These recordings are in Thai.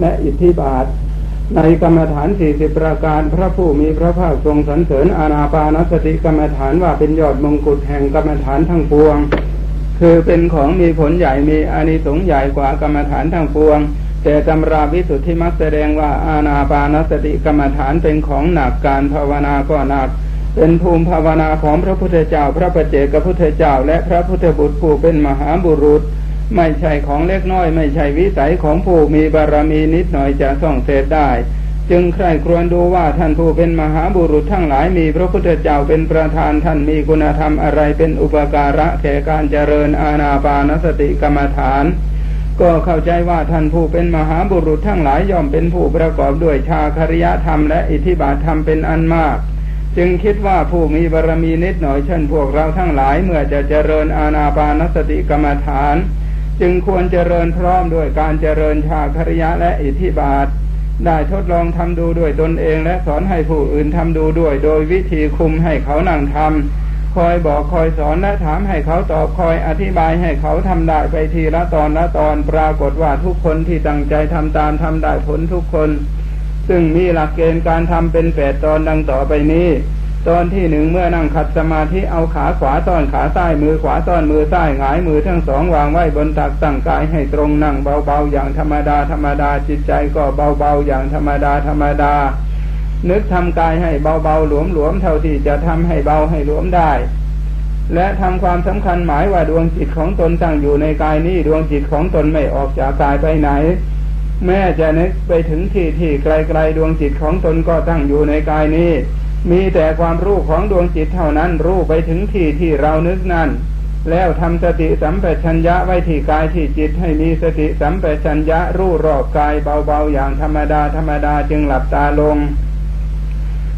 และอิทธิบาท ในกรรมฐานสี่สิบประการพระผู้มีพระภาคทรงสรรเสริญอาณาปานสติกรรมฐานว่าเป็นยอดมงกุฎแห่งกรรมฐานทั้งปวง คือเป็นของมีผลใหญ่มีอานิสงส์ใหญ่กว่ากรรมฐานทั้งปวง แต่ตำราวิสุทธิมักแสดงว่าอาณาปานสติกรรมฐานเป็นของหนักการภาวนาก็หนักเป็นภูมิภาวนาของพระพุทธเจ้า พระปัจเจกพุทธเจ้า และพระพุทธบุตรผู้เป็นมหาบุรุษ ไม่ใช่ของเล็กน้อย ไม่ใช่วิสัยของผู้มีบารมีนิดหน่อยจะส่องเสร็จได้ จึงใคร่ครวญดูว่าท่านผู้เป็นมหาบุรุษทั้งหลายมีพระพุทธเจ้าเป็นประธานท่านมีคุณธรรมอะไรเป็นอุปการะแก่การเจริญอาณาปานสติกรรมฐานก็เข้าใจว่าท่านผู้เป็นมหาบุรุษทั้งหลายย่อมเป็นผู้ประกอบด้วยชาคริยธรรมและอิทธิบาทธรรมเป็นอันมาก จึงคิดว่าผู้มีบารมีนิดหน่อยเช่นพวกเราทั้งหลายเมื่อจะเจริญอาณาปานสติกรรมฐาน จึงควรเจริญพร้อมด้วยการเจริญชาคริยะและอิทธิบาท ได้ทดลองทำดูด้วยตนเองและสอนให้ผู้อื่นทำดูด้วย โดยวิธีคุมให้เขานั่งทำคอยบอกคอยสอนและถามให้เขาตอบคอยอธิบายให้เขาทำได้ไปทีละตอนละตอนปรากฏว่าทุกคนที่ตั้งใจทำตามทำได้ผลทุกคน ซึ่งมีหลักเกณฑ์การทำเป็นแปดตอนดังต่อไปนี้ ตอนที่หนึ่งเมื่อนั่งขัดสมาธิเอาขาขวาต้อนขาซ้ายมือขวาต้อนมือซ้ายหงายมือทั้งสองวางไว้บนตักตั้งกายให้ตรงนั่งเบาๆอย่างธรรมดาธรรมดาจิตใจก็เบาๆอย่างธรรมดาธรรมดา นึกทำกายให้เบาๆหลวมๆเท่าที่จะทำให้เบาให้หลวมได้ และทำความสำคัญหมายว่าดวงจิตของตนตั้งอยู่ในกายนี้ดวงจิตของตนไม่ออกจากกายไปไหนแม้จะนึกไปถึงที่ที่ไกลๆดวงจิตของตนก็ตั้งอยู่ในกายนี้ มีแต่ความรู้ของดวงจิตเท่านั้นรู้ไปถึงที่ที่เรานึกนั่น แล้วทำสติสัมปชัญญะไว้ที่กายที่จิตให้มีสติสัมปชัญญะรู้รอบกายเบาๆอย่างธรรมดาธรรมดาจึงหลับตาลง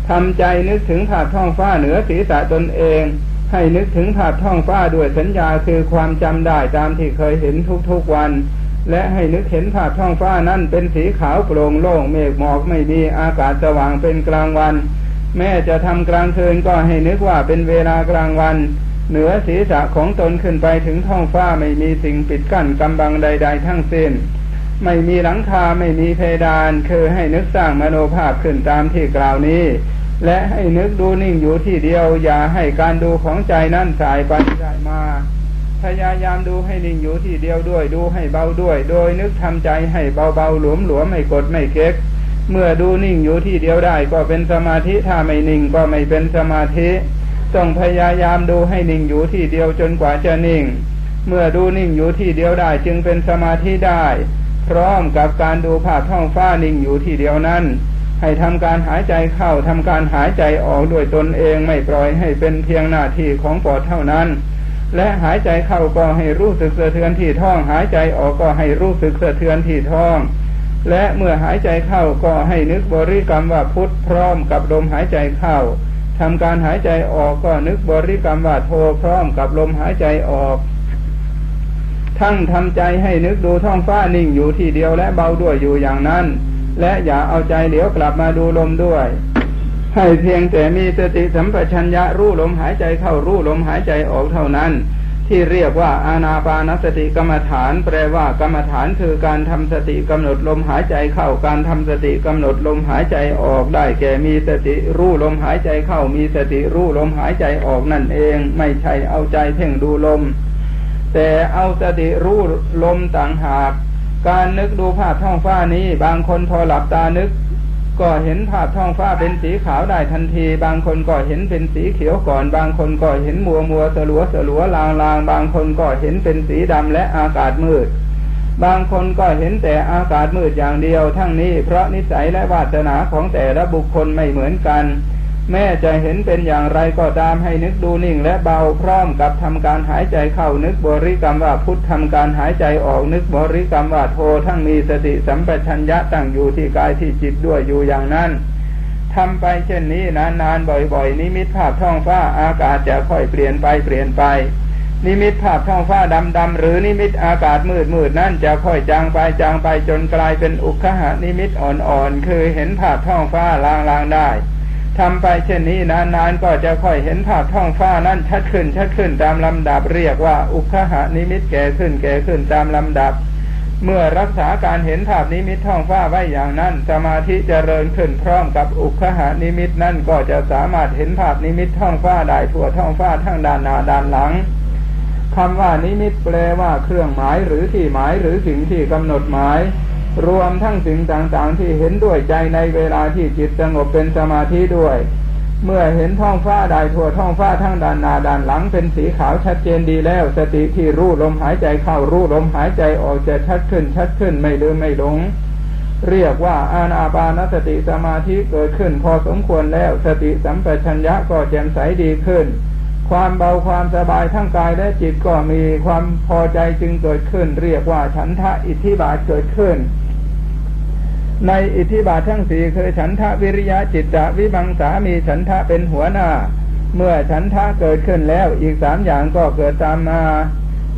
ทำใจนึกถึงภาพท้องฟ้าเหนือศีรษะตนเอง ให้นึกถึงภาพท้องฟ้าด้วยสัญญาคือความจำได้ตามที่เคยเห็นทุกๆวัน และให้นึกเห็นภาพท้องฟ้านั้นเป็นสีขาวโปร่งโล่งเมฆหมอกไม่มีอากาศสว่างเป็นกลางวัน แม้จะทำกลางคืนก็ให้นึกว่าเป็นเวลากลางวัน เหนือศีรษะของตนขึ้นไปถึงท้องฟ้าไม่มีสิ่งปิดกั้นกำบังใด ๆ ทั้งสิ้น ไม่มีหลังคาไม่มีเพดาน คือให้นึกสร้างมโนภาพขึ้นตามที่กล่าวนี้ และให้นึกดูนิ่งอยู่ที่เดียว อย่าให้การดูของใจนั้นสายไปได้มาพยายามดูให้นิ่งอยู่ที่เดียวด้วย ดูให้เบาด้วย โดยนึกทำใจให้เบาๆหลวมๆไม่กดไม่เก๊ก เมื่อดูนิ่งอยู่ที่เดียวได้ก็เป็นสมาธิถ้าไม่นิ่งก็ไม่เป็นสมาธิ ต้องพยายามดูให้นิ่งอยู่ที่เดียวจนกว่าจะนิ่ง เมื่อดูนิ่งอยู่ที่เดียวได้จึงเป็นสมาธิได้ พร้อมกับการดูภาพท้องฟ้านิ่งอยู่ที่เดียวนั้น ให้ทำการหายใจเข้าทำการหายใจออกด้วยตนเองไม่ปล่อยให้เป็นเพียงหน้าที่ของปอดเท่านั้น และหายใจเข้าก็ให้รู้สึกสะเทือนที่ท้อง หายใจออกก็ให้รู้สึกสะเทือนที่ท้อง และเมื่อหายใจเข้าก็ให้นึกบริกรรมว่าพุทธพร้อมกับลมหายใจเข้าทำการหายใจออกก็นึกบริกรรมว่าโทพร้อมกับลมหายใจออก ทั้งทำใจให้นึกดูท้องฟ้านิ่งอยู่ที่เดียวและเบาด้วยอยู่อย่างนั้น และอย่าเอาใจเหลียวกลับมาดูลมด้วย ให้เพียงแต่มีสติสัมปชัญญะรู้ลมหายใจเข้ารู้ลมหายใจออกเท่านั้น ที่เรียกว่าอานาปานสติกรรมฐาน แปลว่ากรรมฐานคือการทำสติกำหนดลมหายใจเข้าการทำสติกำหนดลมหายใจออกได้แก่มีสติรู้ลมหายใจเข้ามีสติรู้ลมหายใจออกนั่นเอง ไม่ใช่เอาใจเพ่งดูลม แต่เอาสติรู้ลมต่างหาก การนึกดูภาพท้องฟ้านี้ บางคนพอหลับตานึก ก็เห็นภาพท้องฟ้าเป็นสีขาวได้ทันที บางคนก็เห็นเป็นสีเขียวก่อน บางคนก็เห็นมัวมัวสลัวสลัวลางลางบางคนก็เห็นเป็นสีดำและอากาศมืด บางคนก็เห็นแต่อากาศมืดอย่างเดียว ทั้งนี้เพราะนิสัยและวาสนาของแต่ละบุคคลไม่เหมือนกัน แม้จะเห็นเป็นอย่างไรก็ตามให้นึกดูนิ่งและเบาพร้อมกับทำการหายใจเข้านึกบริกรรมว่าพุทธทำการหายใจออกนึกบริกรรมว่าโททั้งมีสติสัมปชัญญะตั้งอยู่ที่กายที่จิตด้วยอยู่อย่างนั้นทำไปเช่นนี้นานๆบ่อยๆ นิมิตภาพท้องฟ้าอากาศจะค่อยเปลี่ยนไปเปลี่ยนไป นิมิตภาพท้องฟ้าดำๆหรือนิมิตอากาศมืดๆนั่นจะค่อยจางไปจางไปจนกลายเป็นอุคหานิมิตอ่อนๆคือเห็นภาพท้องฟ้าลางๆได้ ทำไปเช่นนี้นานๆก็จะค่อยเห็นภาพท้องฟ้านั้นชัดขึ้นชัดขึ้นตามลำดับเรียกว่า อุคหานิมิตแก่ขึ้นแก่ขึ้นตามลำดับ เมื่อรักษาการเห็นภาพนิมิตท้องฟ้าไว้อย่างนั้น สมาธิจเจริญขึ้นพร้อมกับอุคหานิมิตนั่นก็จะสามารถเห็นภาพนิมิตท้องฟ้าได้ทั่วท้องฟ้าทั้งด้านหน้าด้านหลังคำว่านิมิตแปลว่าเครื่องหมายหรือที่หมายหรือสิ่งที่กำหนดหมาย รวมทั้งสิ่งต่างๆ ที่เห็นด้วยใจในเวลาที่จิตสงบเป็นสมาธิด้วย เมื่อเห็นท้องฟ้าได้ทั่วท้องฟ้าทั้งด้านหน้าด้านหลังเป็นสีขาวชัดเจนดีแล้ว สติที่รู้ลมหายใจเข้ารู้ลมหายใจออกจะชัดขึ้นชัดขึ้นไม่ลืมไม่หลง เรียกว่าอาณาบานสติสมาธิเกิดขึ้น พอสมควรแล้วสติสัมปชัญญะก็แจ่มใสดีขึ้นความเบาความสบายทั้งกายและจิตก็มีความพอใจจึงเกิดขึ้น เรียกว่าฉันทะอิทธิบาทเกิดขึ้น ในอิทธิบาททั้งสี่คือฉันทะวิริยะจิตตะวิบังสามีฉันทะเป็นหัวหน้า เมื่อฉันทะเกิดขึ้นแล้วอีกสามอย่างก็เกิดตามมา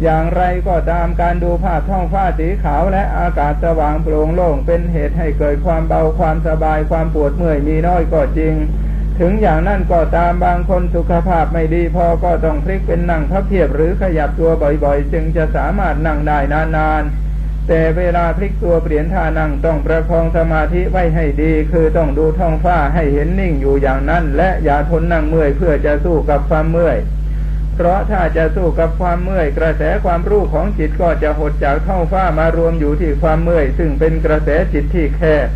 อย่างไรก็ตามการดูภาพท้องฟ้าสีขาวและอากาศสว่างโปร่งโล่งเป็นเหตุให้เกิดความเบาความสบายความปวดเมื่อยมีน้อยก็จริง ถึงอย่างนั้นก็ตามบางคนสุขภาพไม่ดีพอก็ต้องพลิกเป็นนั่งพับเพียบหรือขยับตัวบ่อยๆ จึงจะสามารถนั่งได้นานๆ แต่เวลาพลิกตัวเปลี่ยนท่านั่งต้องประคองสมาธิไว้ให้ดี คือต้องดูท้องฟ้าให้เห็นนิ่งอยู่อย่างนั้น และอย่าทนนั่งเมื่อยเพื่อจะสู้กับความเมื่อย เพราะถ้าจะสู้กับความเมื่อย กระแสความรู้ของจิตก็จะหดจากท้องฟ้ามารวมอยู่ที่ความเมื่อย ซึ่งเป็นกระแสจิตที่แคบ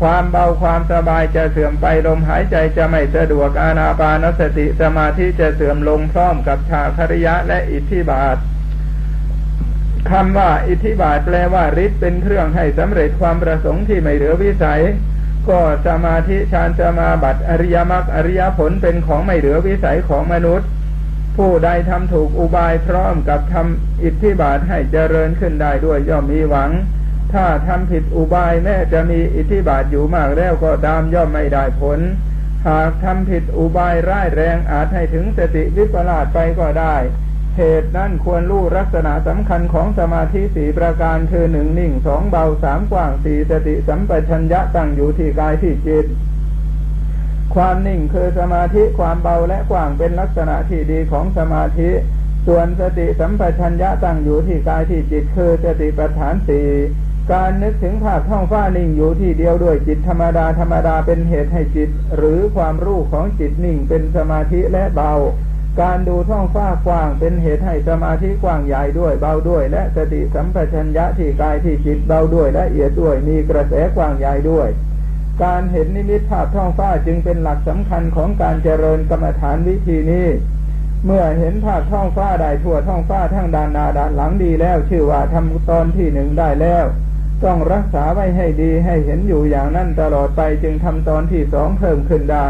ความเบาความสบายจะเสื่อมไปลมหายใจจะไม่สะดวกอานาปานสติสมาธิจะเสื่อมลงพร้อมกับชาคริยะและอิทธิบาท คำว่าอิทธิบาทแปลว่าฤทธิ์เป็นเครื่องให้สำเร็จความประสงค์ที่ไม่เหลือวิสัย ก็สมาธิฌานสมาบัติอริยมรรคอริยผลเป็นของไม่เหลือวิสัยของมนุษย์ ผู้ใดทำถูกอุบายพร้อมกับทำอิทธิบาทให้เจริญขึ้นได้ด้วยย่อมมีหวัง ถ้าทำผิดอุบายแม้จะมีอิทธิบาทอยู่มากแล้วก็ตามย่อมไม่ได้ผล หากทำผิดอุบายร้ายแรงอาจให้ถึงสติวิปลาสไปก็ได้ เหตุนั้นควรรู้ลักษณะสำคัญของสมาธิสีประการคือหนึ่งนิ่งสองเบาสามกว้างสี่สติสัมปชัญญะตั้งอยู่ที่กายที่จิต ความนิ่งคือสมาธิความเบาและกว้างเป็นลักษณะที่ดีของสมาธิ ส่วนสติสัมปชัญญะตั้งอยู่ที่กายที่จิต คือสติปัฏฐานสี่การนึกถึงภาพท้องฟ้านิ่งอยู่ที่เดียวด้วยจิตธรรมดาธรรมดาเป็นเหตุให้จิต หรือความรู้ของจิตนิ่งเป็นสมาธิและเบา การดูท้องฟ้ากว้างเป็นเหตุให้สมาธิกว้างใหญ่ด้วยเบาด้วย และสติสัมปชัญญะที่กายที่จิตเบาด้วยละเอียดด้วยมีกระแสกว้างใหญ่ด้วย การเห็นนิมิตภาพท้องฟ้าจึงเป็นหลักสำคัญของการเจริญกรรมฐานวิธีนี้เมื่อเห็นภาพท้องฟ้าได้ทั่วท้องฟ้าทั้งด้านหน้าด้านหลังดีแล้ว ชื่อว่าทำตอนที่หนึ่งได้แล้ว ต้องรักษาไว้ให้ดีให้เห็นอยู่อย่างนั้นตลอดไปจึงทำตอนที่สองเพิ่มขึ้นได้